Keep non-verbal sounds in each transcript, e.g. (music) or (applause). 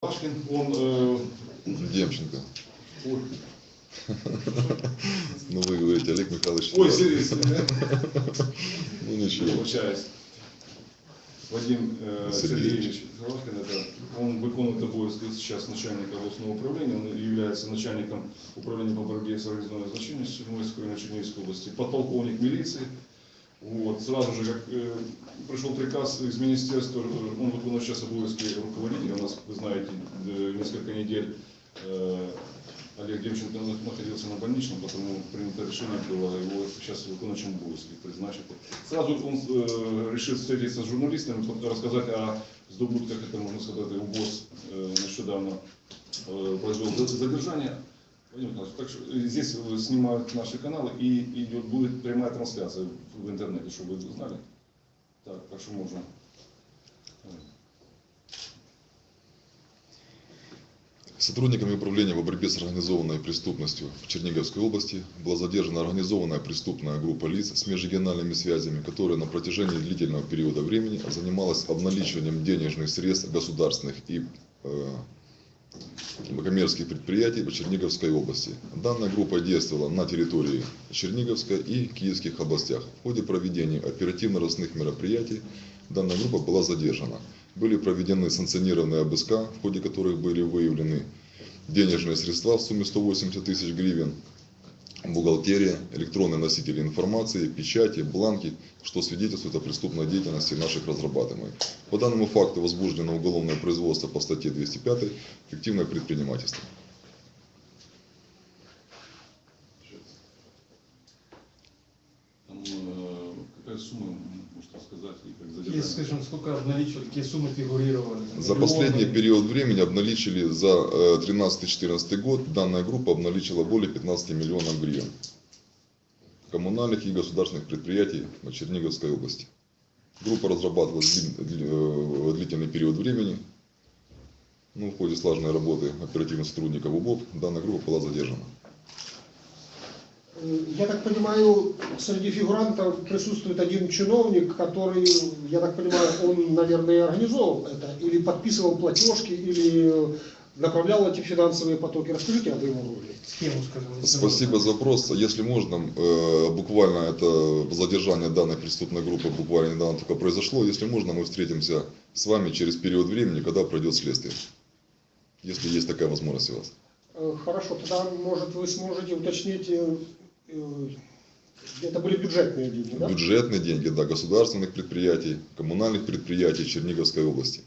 Пашкин, он... э, Демченко. ой, (laughs) Ну вы говорите, Олег Михайлович. ой, серьезно, (laughs) Ну ничего. Получаюсь. Вадим э, Сергеевич. Головкин, это, он выполняет обовязки сейчас начальника областного управления, он является начальником управления по борьбе с организованной злочинностью Москве, Черниговской области, подполковник милиции. Вот, сразу же, как э, пришел приказ из министерства, он выполняет сейчас обовязки руководителя, у нас, вы знаете, э, несколько недель э, Олег Демченко находился на больничном, потому принято решение было его сейчас выполняющим обовязки призначить. Сразу он э, решил встретиться с журналистами, рассказать о здобутках, это можно сказать, УБОС э, нещодавно э, произвел за- задержание. Николаевич, так что э, здесь э, снимают наши каналы и идет, будет прямая трансляция в интернете, чтобы вы знали. Так, так что можно. Сотрудниками управления по борьбе с организованной преступностью в Черниговской области была задержана организованная преступная группа лиц с межрегиональными связями, которая на протяжении длительного периода времени занималась обналичиванием денежных средств государственных и э, коммерческих предприятий в Черниговской области. Данная группа действовала на территории Черниговской и Киевских областях. В ходе проведения оперативно-розыскных мероприятий данная группа была задержана. Были проведены санкционированные обыска, в ходе которых были выявлены денежные средства в сумме 180 тысяч гривен, бухгалтерия, электронные носители информации, печати, бланки, что свидетельствует о преступной деятельности наших разрабатываемых. По данному факту возбуждено уголовное производство по статье 205 «Фиктивное предпринимательство». Там, э, какая сумма, и скажем, сколько обналичивали, какие суммы фигурировали? За Миллионы. последний период времени обналичили за э, 13-14 год данная группа обналичила более 15 миллионов гривен коммунальных и государственных предприятий в Черниговской области. Группа разрабатывалась дли- э, длительный период времени. Ну, в ходе слаженной работы оперативных сотрудников УБОП данная группа была задержана. Я так понимаю, среди фигурантов присутствует один чиновник, который, я так понимаю, он, наверное, организовал это, или подписывал платежки, или направлял эти финансовые потоки. Расскажите об его роли. Схему, скажем. Спасибо за вопрос. Если можно, э, буквально это задержание данной преступной группы буквально недавно только произошло. Если можно, мы встретимся с вами через период времени, когда пройдет следствие. Если есть такая возможность у вас. Э, Хорошо, тогда, может, вы сможете уточнить, э, это были бюджетные деньги, да? Бюджетные деньги, да, государственных предприятий, коммунальных предприятий Черниговской области.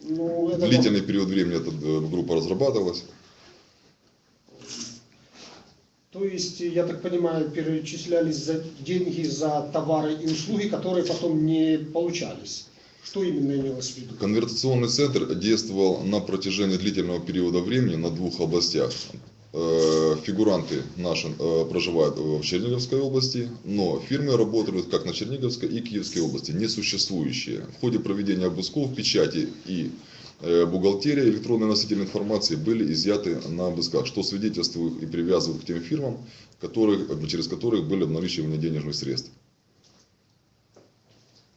Ну, это Длительный период времени эта э, группа разрабатывалась. То есть, я так понимаю, перечислялись за деньги за товары и услуги, которые потом не получались. Что именно имелось в виду? Конвертационный центр действовал на протяжении длительного периода времени на двух областях. Э, Фигуранты наши э, проживают в Черниговской области, но фирмы работают как на Черниговской и Киевской области, несуществующие. В ходе проведения обысков печати и э, бухгалтерия, электронные носители информации были изъяты на обысках, что свидетельствует и привязывает к тем фирмам, которых, через которых были обналичиваны денежных средств.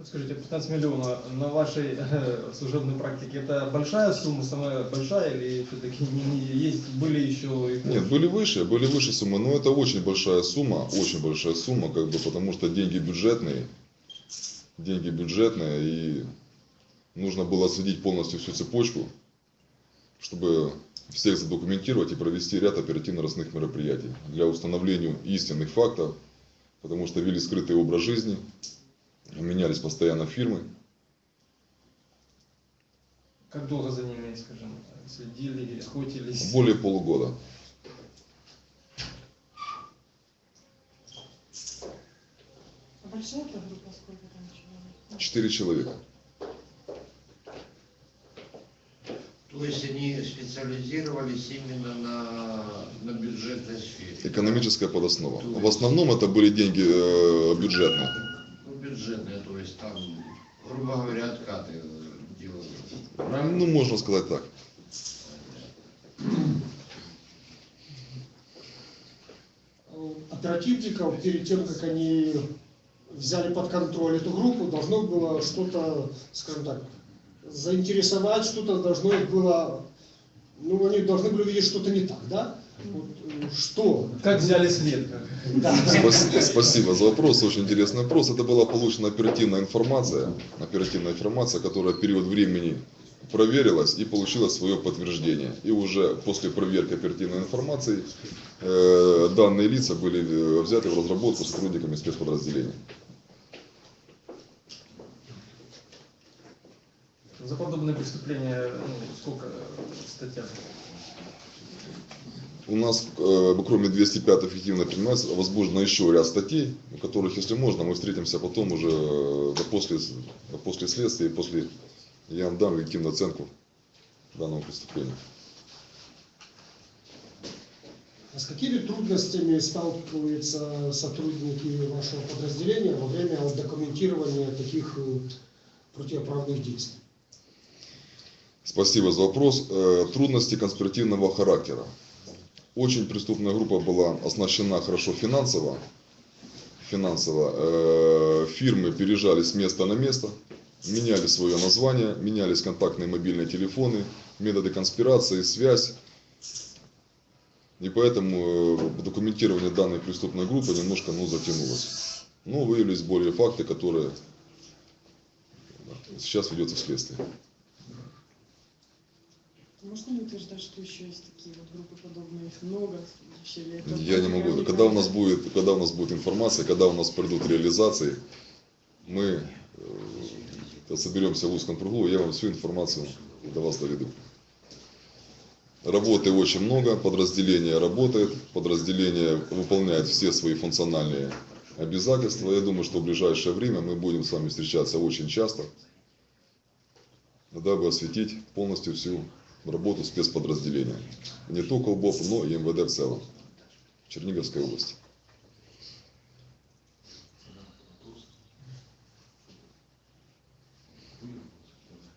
Скажите, 15 миллионов на вашей э, служебной практике это большая сумма, самая большая, или все-таки не, не- есть, были еще и Нет, были выше, были выше суммы, но это очень большая сумма, очень большая сумма, как бы, потому что деньги бюджетные, деньги бюджетные, и нужно было отследить полностью всю цепочку, чтобы всех задокументировать и провести ряд оперативно-розыскных мероприятий для установления истинных фактов, потому что вели скрытый образ жизни, менялись постоянно фирмы. Как долго за ними, скажем, следили, охотились? Более полугода. А большая эта группа, сколько там человек? Четыре человека. То есть они специализировались именно на, на бюджетной сфере. Экономическая подоснова. В основном это были деньги э, бюджетные. Ну, бюджетные, то есть там, грубо говоря, откаты э, делали. Ну, можно сказать так. Оперативников перед тем, как они взяли под контроль эту группу, должно было что-то, скажем так, заинтересовать, что-то должно было, ну, они должны были увидеть что-то не так, да? Что? Как взяли след? Спасибо, спасибо за вопрос, очень интересный вопрос. Это была получена оперативная информация, оперативная информация, которая в период времени проверилась и получила свое подтверждение. И уже после проверки оперативной информации э, данные лица были э, взяты в разработку сотрудниками спецподразделения. За подобные преступления ну, сколько статья? У нас, э, кроме 205 эффективно принимается, возбуждено еще ряд статей, у которых, если можно, мы встретимся потом уже э, после, после следствия, после я вам дам объективную оценку данного преступления. А с какими трудностями сталкиваются сотрудники вашего подразделения во время документирования таких э, противоправных действий? Спасибо за вопрос. Трудности конспиративного характера. Очень преступная группа была оснащена хорошо финансово. Финансово. Э, Фирмы переезжали с места на место, меняли свое название, менялись контактные мобильные телефоны, методы конспирации, связь. И поэтому э, документирование данной преступной группы немножко ну, затянулось. Но выявились более факты, которые сейчас ведется следствие. Можно ли утверждать, что еще есть такие вот группы подобные? Их много? Вообще это Я не могу. Когда у нас будет, когда у нас будет информация, когда у нас придут реализации, мы э, соберемся в узком кругу, и я вам всю информацию до вас доведу. Работы очень много, подразделение работает, подразделение выполняет все свои функциональные обязательства. Я думаю, что в ближайшее время мы будем с вами встречаться очень часто, дабы осветить полностью всю работу спецподразделения. Не только УБОП, но и МВД в целом. Черниговской области.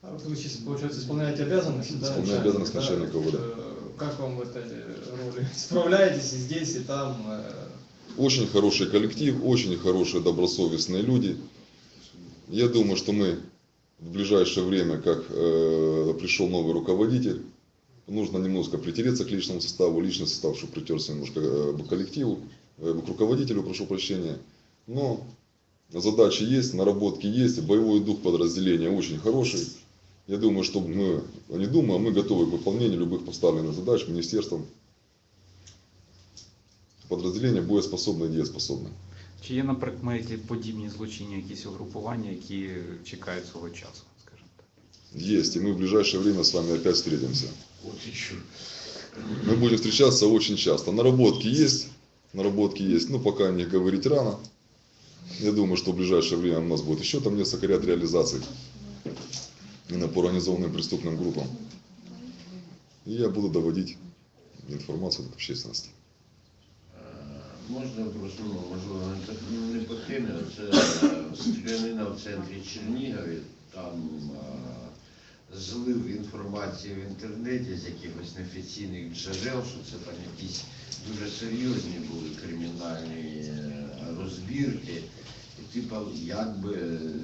А вот вы сейчас, получается, исполняете обязанности, да? Исполняю обязанности начальника УВД. Э, Как вам в этой роли? (laughs) Справляетесь и здесь, и там? э, Очень хороший коллектив, очень хорошие добросовестные люди. Я думаю, что мы в ближайшее время, как э, пришел новый руководитель, нужно немножко притереться к личному составу, личный состав, чтобы притерся немножко э, к коллективу, э, к руководителю, прошу прощения. Но задачи есть, наработки есть, боевой дух подразделения очень хороший. Я думаю, что мы, не думаю, а мы готовы к выполнению любых поставленных задач министерством. Подразделение боеспособне і дієспособне. Чи є на прикметі подібні злочинні якісь угрупування, які чекають свого часу, скажімо так? Есть, и мы в ближайшее время с вами опять встретимся. Вот еще. Мы будем встречаться очень часто. Наработки есть, наработки есть, но пока не говорить рано. Я думаю, что в ближайшее время у нас будет еще там несколько ряд реализаций именно по организованным преступным группам. И я буду доводить информацию до общественности. Можна просто, можливо, не так по темі. Це стрілянина в центрі Чернігові, там злив інформації в інтернеті з якихось неофіційних джерел, що це там якісь дуже серйозні були кримінальні е, розбірки. І типа якби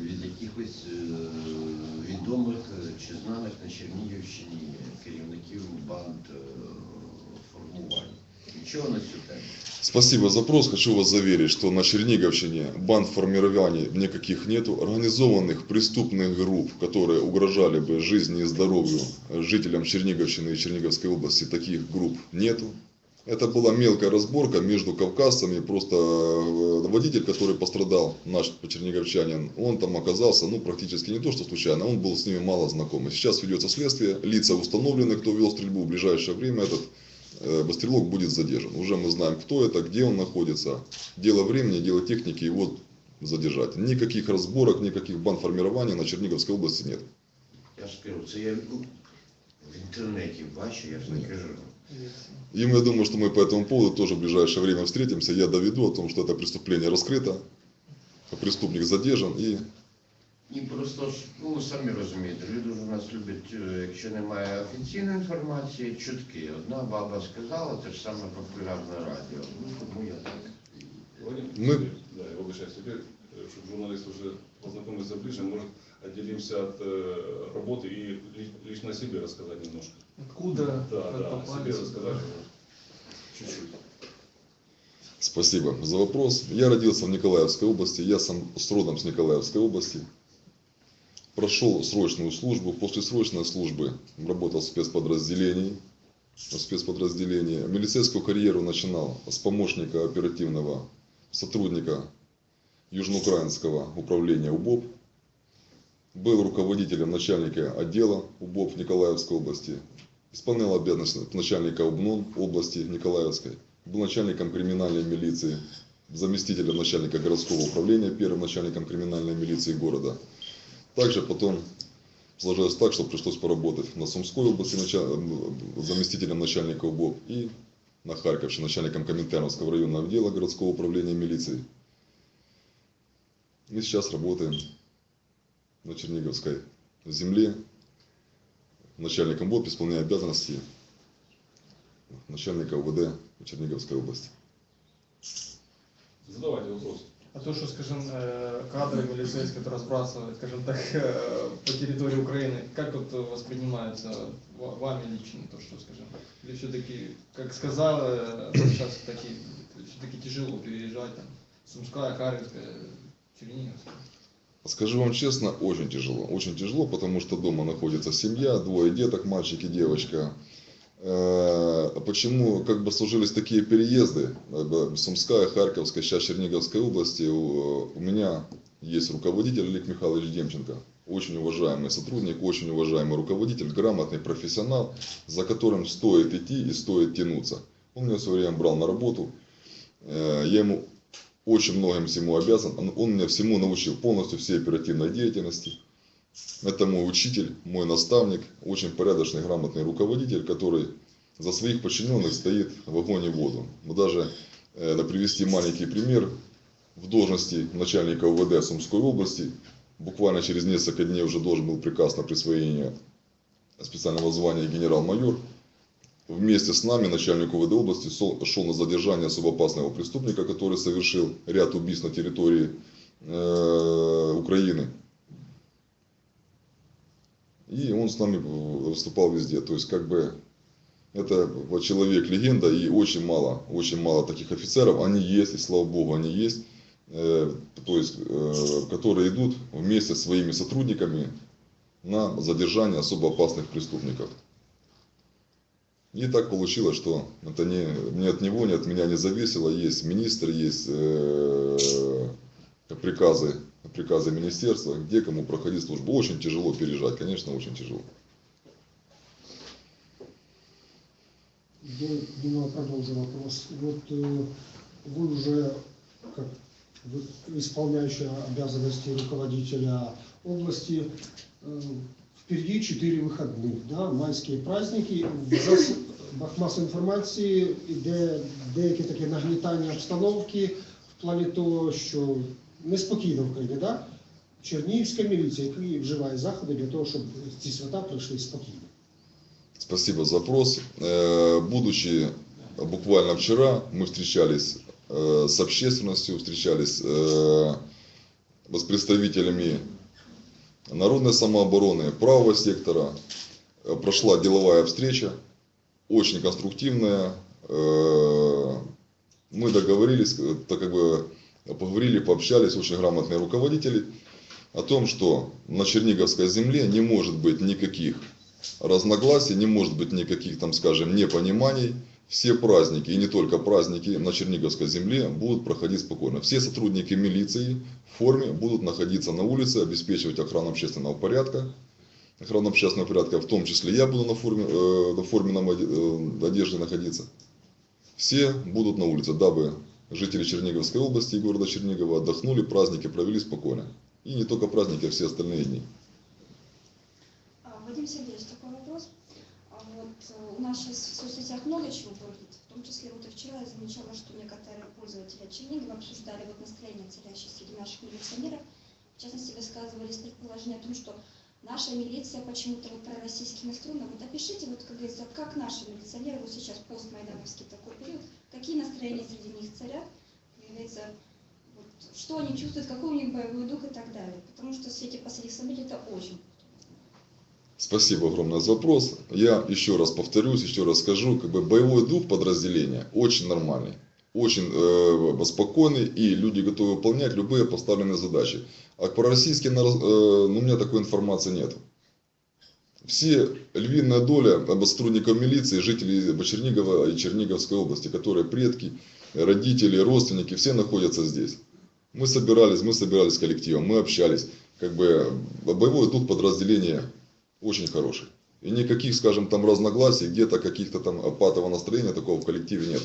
від якихось е, відомих чи знаних на Чернігівщині керівників банд е, формувань. Спасибо за вопрос. Хочу вас заверить, что на Черниговщине банд формирований никаких нету. Организованных преступных групп, которые угрожали бы жизни и здоровью жителям Черниговщины и Черниговской области, таких групп нету. Это была мелкая разборка между кавказцами. Просто э, водитель, который пострадал, наш черниговчанин, он там оказался, ну, практически не то, что случайно, он был с ними мало знаком. Сейчас ведется следствие, лица установлены, кто вел стрельбу. В ближайшее время этот э, стрелок будет задержан. Уже мы знаем, кто это, где он находится. Дело времени, дело техники его задержать. Никаких разборок, никаких бандформирований на Черниговской области нет. Я ж кажу, це я в інтернеті бачу, я ж не кажу. И я думаю, что мы по этому поводу тоже в ближайшее время встретимся. Я доведу о том, что это преступление раскрыто, преступник задержан и І просто ж, ну самі розумієте, люди ж у нас люблять, е, якщо немає офіційної інформації, чутки. Одна баба сказала, це ж саме популярне радіо. Ну тому я так. Мы- Да, я обращаюсь теперь, э, чтобы журналист уже познакомился ближе, может отделимся от э, работы и ли- лично о себе рассказать немножко. Откуда? Да, как да, о попали себе сюда? рассказать чуть-чуть. Спасибо за вопрос. Я родился в Николаевской области, я сам с родом с Николаевской области. Прошел срочную службу, после срочной службы работал в спецподразделении, в спецподразделении. Милицейскую карьеру начинал с помощника оперативного сотрудника Южноукраинского управления УБОП. Был руководителем начальника отдела УБОП Николаевской области. Исполнял обязанности начальника УБНОН области Николаевской. Был начальником криминальной милиции, заместителем начальника городского управления, первым начальником криминальной милиции города. Также потом сложилось так, что пришлось поработать на Сумской области нача- заместителем начальника УБОП и на Харьковщине начальником Коминтерновского районного отдела городского управления милиции. И сейчас работаем на Черниговской земле. Начальником БОП исполняет обязанности начальника УВД Черниговской области. Задавайте вопрос. А то, что, скажем, кадры милицейские это разбрасывают, скажем так, по территории Украины, как вот воспринимается ва- вами лично то, что, скажем, или все-таки, как сказал, сейчас таки, все-таки тяжело переезжать там, Сумская, Харьковская, Черниговская. Скажу вам честно, очень тяжело. Очень тяжело, потому что дома находится семья, двое деток, мальчик и девочка. Э, Почему как бы сложились такие переезды? Э, Сумская, Харьковская, сейчас Черниговской области. У у меня есть руководитель Олег Михайлович Демченко. Очень уважаемый сотрудник, очень уважаемый руководитель, грамотный профессионал, за которым стоит идти и стоит тянуться. Он меня в свое время брал на работу. Э, Я ему очень многим всему обязан. Он меня всему научил, полностью всей оперативной деятельности. Это мой учитель, мой наставник, очень порядочный, грамотный руководитель, который за своих подчиненных стоит в огонь и воду. Мы даже, э, на привести маленький пример, в должности начальника УВД Сумской области, буквально через несколько дней уже должен был приказ на присвоение специального звания генерал-майор, вместе с нами начальник УВД области шел на задержание особо опасного преступника, который совершил ряд убийств на территории э, Украины. И он с нами выступал везде. То есть, как бы, это вот человек легенда, и очень мало, очень мало таких офицеров. Они есть, и слава богу, они есть. Э, то есть, э, которые идут вместе с своими сотрудниками на задержание особо опасных преступников. И так получилось, что это не, ни от него, ни от меня не зависело. Есть министр, есть э, приказы, приказы министерства, где кому проходить службу. Очень тяжело переезжать, конечно, очень тяжело. Я немного продолжу вопрос. Вот э, вы уже как вы исполняющая обязанности руководителя области, э, впереди четыре выходных, да, майські праздники. В засобах масової інформації йде деякі такі нагнітання обстановки в плані того, що неспокійно в країні, да? Чернігівська міліція, які вживає заходи для того, щоб ці свята пройшли спокійно. Спасибо за вопрос. Э, Будучи буквально вчера, мы встречались э, с общественностью, встречались э, с представителями народной самообороны, правого сектора. Э, Прошла деловая встреча, очень конструктивная. Э, Мы договорились, э, так как бы поговорили, пообщались, очень грамотные руководители о том, что на Черниговской земле не может быть никаких разногласий, не может быть никаких, там, скажем, непониманий. Все праздники, и не только праздники, на Черниговской земле будут проходить спокойно. Все сотрудники милиции в форме будут находиться на улице, обеспечивать охрану общественного порядка. Охрану общественного порядка, в том числе я буду на, форме, э, на форменном э, одежде находиться. Все будут на улице, дабы жители Черниговской области и города Чернигова отдохнули, праздники провели спокойно. И не только праздники, а все остальные дни. А, Вадим Сергеевич, такой вопрос. А Вот э, у нас сейчас в соцсетях много чего бурлит, в том числе вот и вчера я замечала, что некоторые пользователи Чернигова обсуждали вот настроение, царящее среди наших милиционеров. В частности, высказывались предположения о том, что наша милиция почему-то вот пророссийски настроена. Вот опишите, вот, как говорится, как наши милиционеры вот сейчас постмайдановский такой период, какие настроения среди них царят, как говорится, вот, что они чувствуют, какой у них боевой дух и так далее. Потому что в свете последних событий это очень. Спасибо огромное за вопрос. Я еще раз повторюсь, еще раз скажу, как бы боевой дух подразделения очень нормальный, очень э, спокойный, и люди готовы выполнять любые поставленные задачи. А к пророссийским, нараз- э, ну, у меня такой информации нет. Все, львиная доля э, сотрудников милиции, жителей Чернигова и Черниговской области, которые предки, родители, родственники, все находятся здесь. Мы собирались, мы собирались коллективом, мы общались. Как бы боевой дух подразделения очень хороший. И никаких, скажем, там разногласий, где-то каких-то там патового настроения такого в коллективе нет.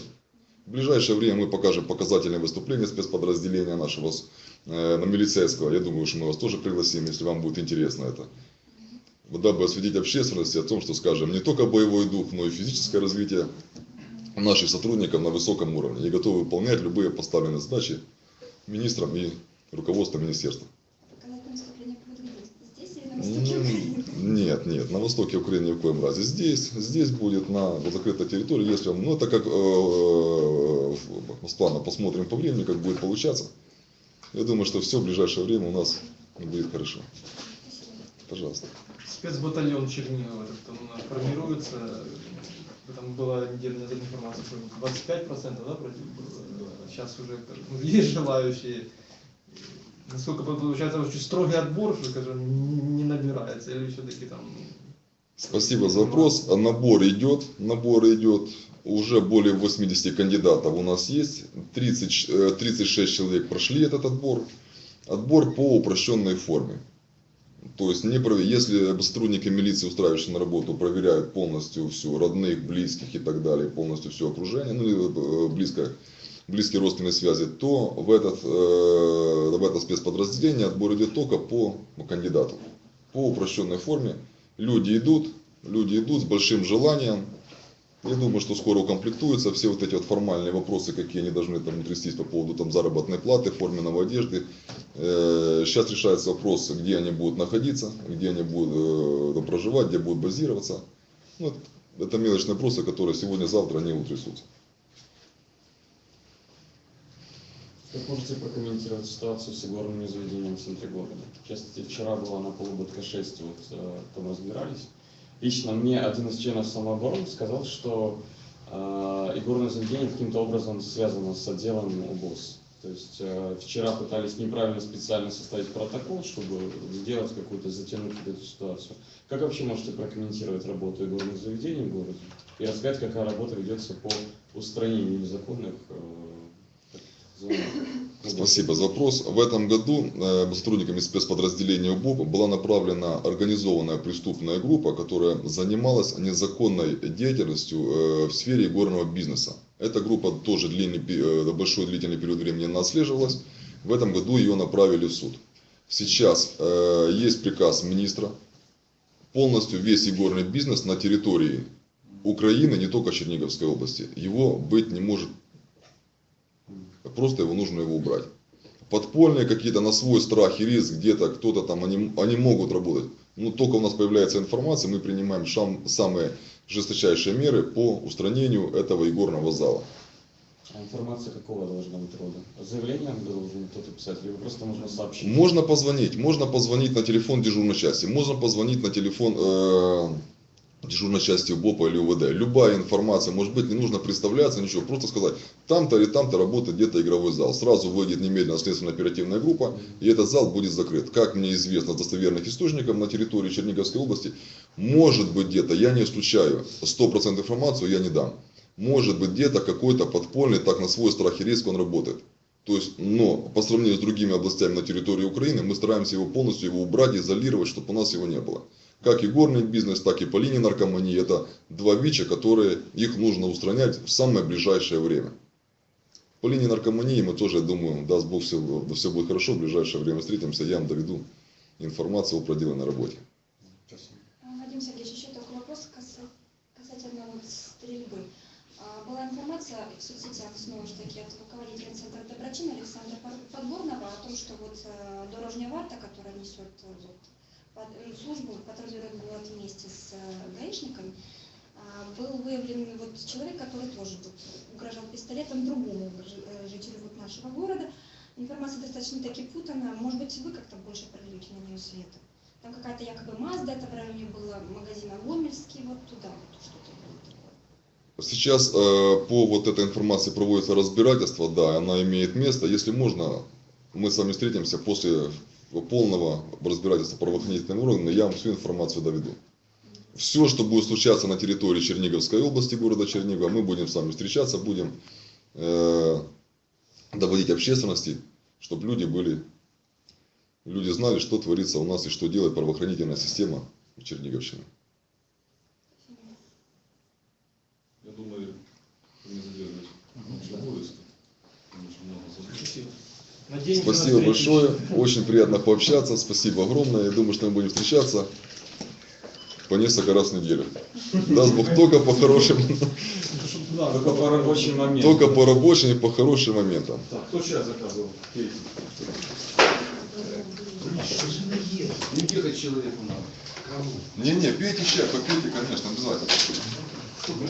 В ближайшее время мы покажем показательные выступления спецподразделения нашего э, на милицейского. Я думаю, что мы вас тоже пригласим, если вам будет интересно это. Дабы осветить общественности о том, что, скажем, не только боевой дух, но и физическое развитие наших сотрудников на высоком уровне. И готовы выполнять любые поставленные задачи министром и руководством министерства. Показать Нет, нет, на востоке Украины ни в коем разе. Здесь, здесь будет на закрытой территории, если вам, ну это как э, э, плана посмотрим по времени, как будет получаться. Я думаю, что все в ближайшее время у нас будет хорошо. Пожалуйста. Спецбатальон Чернигова, там формируется, там была неделю назад информация, что 25% да, вроде было, сейчас уже есть желающие. Насколько получается очень строгий отбор, скажем, не набирается, или все-таки там Спасибо за вопрос. А Набор идет, набор идет. Уже более 80 кандидатов у нас есть. 30, э, 36 человек прошли этот отбор. Отбор по упрощенной форме. То есть, не прове- если сотрудники милиции, устраивающие на работу, проверяют полностью все, родных, близких и так далее, полностью все окружение, ну, э, близко, близкие родственные связи, то в, этот, э, в это спецподразделение отбор идет только по кандидату. По упрощенной форме. Люди идут, люди идут с большим желанием. Я думаю, что скоро укомплектуются все вот эти вот формальные вопросы, какие они должны там трястись по поводу там, заработной платы, форменного одежды. Э, Сейчас решается вопрос, где они будут находиться, где они будут э, проживать, где будут базироваться. Ну, это мелочные вопросы, которые сегодня-завтра не утрясутся. Как можете прокомментировать ситуацию с игорными заведениями в центре города? В частности, вчера была на полуботка 6, вот э, там разбирались. Лично мне один из членов самообороны сказал, что э, игорное заведение каким-то образом связано с отделом УБОС. То есть э, вчера пытались неправильно специально составить протокол, чтобы сделать какую-то, затянуть эту ситуацию. Как вообще можете прокомментировать работу игорных заведений в городе и рассказать, какая работа ведется по устранению незаконных э? Спасибо за вопрос. В этом году э, сотрудниками спецподразделения УБОП была направлена организованная преступная группа, которая занималась незаконной деятельностью э, в сфере горного бизнеса. Эта группа тоже длинный, э, большой длительный период времени не отслеживалась. В этом году ее направили в суд. Сейчас есть приказ министра. Полностью весь игорный бизнес на территории Украины, не только Черниговской области, его быть не может Просто его нужно его убрать. Подпольные какие-то на свой страх и риск, где-то кто-то там, они, они могут работать. Но только у нас появляется информация, мы принимаем шам, самые жесточайшие меры по устранению этого игорного зала. А информация какого должна быть рода? Заявление должен кто-то писать, или просто нужно сообщить? Можно позвонить, можно позвонить на телефон дежурной части, можно позвонить на телефон э, дежурной части УБОПа или УВД. Любая информация, может быть, не нужно представляться, ничего, просто сказать, там-то или там-то работает где-то игровой зал. Сразу выйдет немедленно следственная оперативная группа, и этот зал будет закрыт. Как мне известно с достоверных источников на территории Черниговской области, может быть где-то, я не исключаю, 100% информацию я не дам. Может быть где-то какой-то подпольный, так на свой страх и риск он работает. То есть, но по сравнению с другими областями на территории Украины, мы стараемся его полностью его убрать, изолировать, чтобы у нас его не было. Как и горный бизнес, так и по линии наркомании. Это два ВИЧа, которые их нужно устранять в самое ближайшее время. По линии наркомании мы тоже, я думаю, даст Бог, все, все будет хорошо, в ближайшее время встретимся, я вам доведу информацию о проделанной работе. Спасибо. А, Вадим Сергеевич, еще такой вопрос каса- касательно вот стрельбы. А, Была информация в соцсетях, снова же таки, от руководителя центра Доброчин Александра Подгорного о том, что вот э, дорожная варта, которая несет э, вот, э, службу, патрулирует город вместе с э, гаишниками, был выявлен вот человек, который тоже вот угрожал пистолетом другому э, жителю вот нашего города. Информация достаточно таки путанная. Может быть, вы как-то больше прольете на нее света. Там какая-то якобы Мазда, это в районе было магазина Гомельский, вот туда вот что-то было. Сейчас э, по вот этой информации проводится разбирательство, да, она имеет место. Если можно, мы с вами встретимся после полного разбирательства правоохранительными органами, я вам всю информацию доведу. Все, что будет случаться на территории Черниговской области, города Чернигова, мы будем с вами встречаться, будем э, доводить общественности, чтобы люди были, люди знали, что творится у нас и что делает правоохранительная система Черниговщины. Я думаю, не задерживать наши обовязки. потому что много забот. Спасибо большое, очень приятно пообщаться, спасибо огромное. Я думаю, что мы будем встречаться по несколько раз в неделю. Даст Бог только по хорошим, Только по рабочим моментам. только по рабочим и по хорошим моментам. Так, кто чай заказывал? Пейте. Не ехать человеку надо. Не-не, пейте чай, попейте, конечно, обязательно.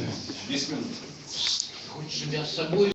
10 минут. Хочешь себя с собой